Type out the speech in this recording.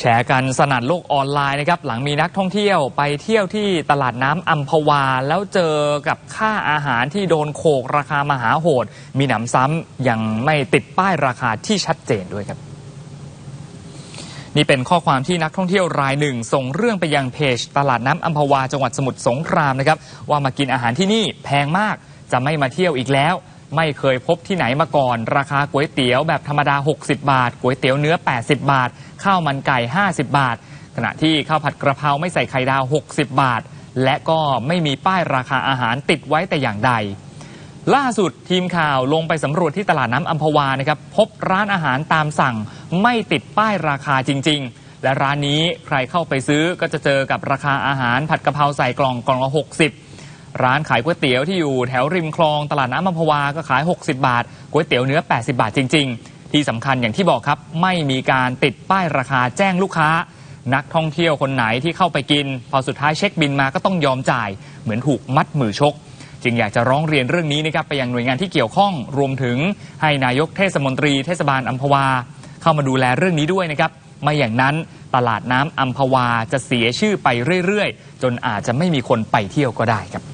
แชร์กันสนั่นโลกออนไลน์นะครับหลังมีนักท่องเที่ยวไปเที่ยวที่ตลาดน้ำอัมพวา แล้วเจอกับค่าอาหารที่โดนโขกราคามหาโหด มีหนำซ้ำยังไม่ติดป้ายราคาที่ชัดเจนด้วยครับ นี่เป็นข้อความที่นักท่องเที่ยวรายหนึ่ง ส่งเรื่องไปยังเพจ ตลาดน้ำอัมพวาจังหวัดสมุทรสงครามนะครับว่ามากินอาหารที่นี่แพงมากจะไม่มาเที่ยวอีกแล้ว ไม่เคยพบที่ไหนมาก่อน ราคาก๋วยเตี๋ยวแบบธรรมดา 60 บาทก๋วยเตี๋ยวเนื้อ 80 บาท ข้าวมันไก่ 50 บาท ขณะที่ข้าวผัดกระเพราไม่ใส่ไข่ดาว 60 บาท และก็ไม่มีป้ายราคาอาหารติดไว้แต่อย่างใด ล่าสุดทีมข่าวลงไปสำรวจที่ตลาดน้ำอัมพวานะครับพบร้านอาหารตามสั่ง ไม่ติดป้ายราคาจริง ๆและร้านนี้ใครเข้าไปซื้อก็จะเจอกับราคาอาหารผัดกะเพราใส่กล่องกล่องละ 60 ร้านขายก๋วยเตี๋ยวที่อยู่แถวริมคลองตลาดน้ำอัมพวาก็ขาย 60 บาทก๋วยเตี๋ยวเนื้อ 80 บาทจริง ๆ ที่สำคัญอย่างที่บอกครับไม่มีการติดป้ายราคาแจ้งลูกค้า นักท่องเที่ยวคนไหนที่เข้าไปกิน พอสุดท้ายเช็คบินมาก็ต้องยอมจ่าย เหมือนถูกมัดมือชกจึงอยากจะร้องเรียนเรื่องนี้นะครับไปยังหน่วยงานที่เกี่ยวข้องรวมถึงให้นายกเทศมนตรีเทศบาลอัมพวา เข้ามาดูแลเรื่องนี้ด้วยนะครับไม่อย่างนั้นตลาดน้ำอัมพวาจะเสียชื่อไปเรื่อย ๆ จนอาจจะไม่มีคนไปเที่ยวก็ได้ครับ